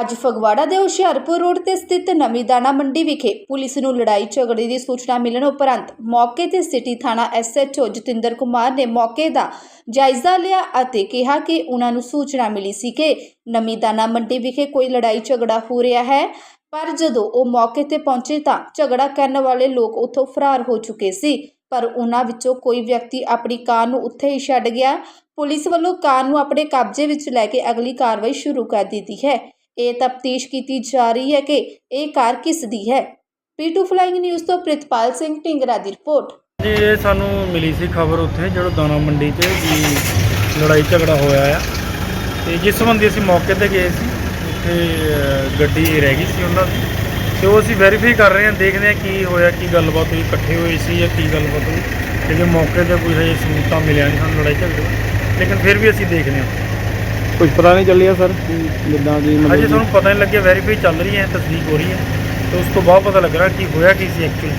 ਅੱਜ ਫਗਵਾੜਾ ਦੇ ਹੁਸ਼ਿਆਰਪੁਰ ਰੋਡ ਤੇ ਸਥਿਤ ਨਵੀਂ ਦਾਣਾ ਮੰਡੀ ਵਿਖੇ ਪੁਲਿਸ ਨੂੰ ਲੜਾਈ ਝਗੜੇ ਦੀ ਸੂਚਨਾ ਮਿਲਣ ਉਪਰੰਤ ਮੌਕੇ ਤੇ ਸਿਟੀ ਥਾਣਾ ਐਸਐਚਓ ਜਤਿੰਦਰ ਕੁਮਾਰ ਨੇ ਮੌਕੇ ਦਾ ਜਾਇਜ਼ਾ ਲਿਆ ਅਤੇ ਕਿਹਾ ਕਿ ਉਹਨਾਂ ਨੂੰ ਸੂਚਨਾ ਮਿਲੀ ਸੀ ਕਿ ਨਵੀਂ ਦਾਣਾ ਮੰਡੀ ਵਿਖੇ ਕੋਈ ਲੜਾਈ ਝਗੜਾ ਹੋ ਰਿਹਾ ਹੈ, ਪਰ ਜਦੋਂ ਉਹ ਮੌਕੇ ਤੇ ਪਹੁੰਚੇ ਤਾਂ ਝਗੜਾ ਕਰਨ ਵਾਲੇ ਲੋਕ ਉੱਥੋਂ ਫਰਾਰ ਹੋ ਚੁੱਕੇ ਸੀ। ਪਰ ਉਹਨਾਂ ਵਿੱਚੋਂ ਕੋਈ ਵਿਅਕਤੀ ਆਪਣੀ ਕਾਰ ਨੂੰ ਉੱਥੇ ਹੀ ਛੱਡ ਗਿਆ। ਪੁਲਿਸ ਵੱਲੋਂ ਕਾਰ ਨੂੰ ਆਪਣੇ ਕਬਜ਼ੇ ਵਿੱਚ ਲੈ ਕੇ ਅਗਲੀ ਕਾਰਵਾਈ ਸ਼ੁਰੂ ਕਰ ਦਿੱਤੀ ਹੈ। ਇਹ ਤਫਤੀਸ਼ ਕੀਤੀ ਜਾ ਰਹੀ ਹੈ ਕਿ ਇਹ ਕਾਰ ਕਿਸ ਦੀ ਹੈ? ਪੀ2 ਫਲਾਈਂਗ ਨਿਊਜ਼ ਤੋਂ ਪ੍ਰਿਤਪਾਲ ਸਿੰਘ ਢਿੰਗਰਾ ਦੀ ਰਿਪੋਰਟ। ਜੀ ਇਹ ਸਾਨੂੰ ਮਿਲੀ ਸੀ ਖਬਰ ਉੱਥੇ ਜਦੋਂ ਦਾਣਾ ਮੰਡੀ 'ਚ ਵੀ ਲੜਾਈ ਝਗੜਾ ਹੋਇਆ ਆ। ਤੇ ਜਿਸ ਸੰਬੰਧੀ ਅਸੀਂ ਮੌਕੇ ਤੇ ਗਏ ਸੀ ਉੱਥੇ ਅ, ਗੱਡੀ ਰਹਿ ਗਈ ਸੀ ਉਹਨਾਂ ਦੀ। ਤੇ ਉਹ ਅਸੀਂ ਵੈਰੀਫਾਈ ਕਰ ਰਹੇ ਹਾਂ ਦੇਖਦੇ ਹਾਂ ਕੀ ਹੋਇਆ ਕੀ ਗੱਲਬਾਤ ਹੋਈ ਇਕੱਠੇ ਹੋਏ ਸੀ ਜਾਂ ਕੀ ਗੱਲਬਾਤ ਹੋਈ। ਲੇਕਿਨ ਮੌਕੇ ਤੇ ਕੋਈ ਹਜੇ ਸਬੂਤਾਂ ਮਿਲਿਆ ਨਹੀਂ ਸਾਨੂੰ ਲੜਾਈ ਝਗੜੇ ਦਾ। ਲੇਕਿਨ ਫਿਰ ਵੀ ਅਸੀਂ ਦੇਖਦੇ ਹਾਂ। ਕੁਝ ਪਤਾ ਨਹੀਂ ਚੱਲਿਆ ਸਰ। ਜਿੱਦਾਂ ਹਜੇ ਮਤਲਬ ਸਾਨੂੰ ਪਤਾ ਨਹੀਂ ਲੱਗਿਆ ਵੈਰੀਫਾਈ ਚੱਲ ਰਹੀ ਹੈ ਤਸਦੀਕ ਹੋ ਰਹੀ ਹੈ। ਤੇ ਉਸ ਤੋਂ ਬਾਅਦ ਪਤਾ ਲੱਗਣਾ ਕਿ ਹੋਇਆ ਕੀ ਸੀ ਐਕਚੁਅਲ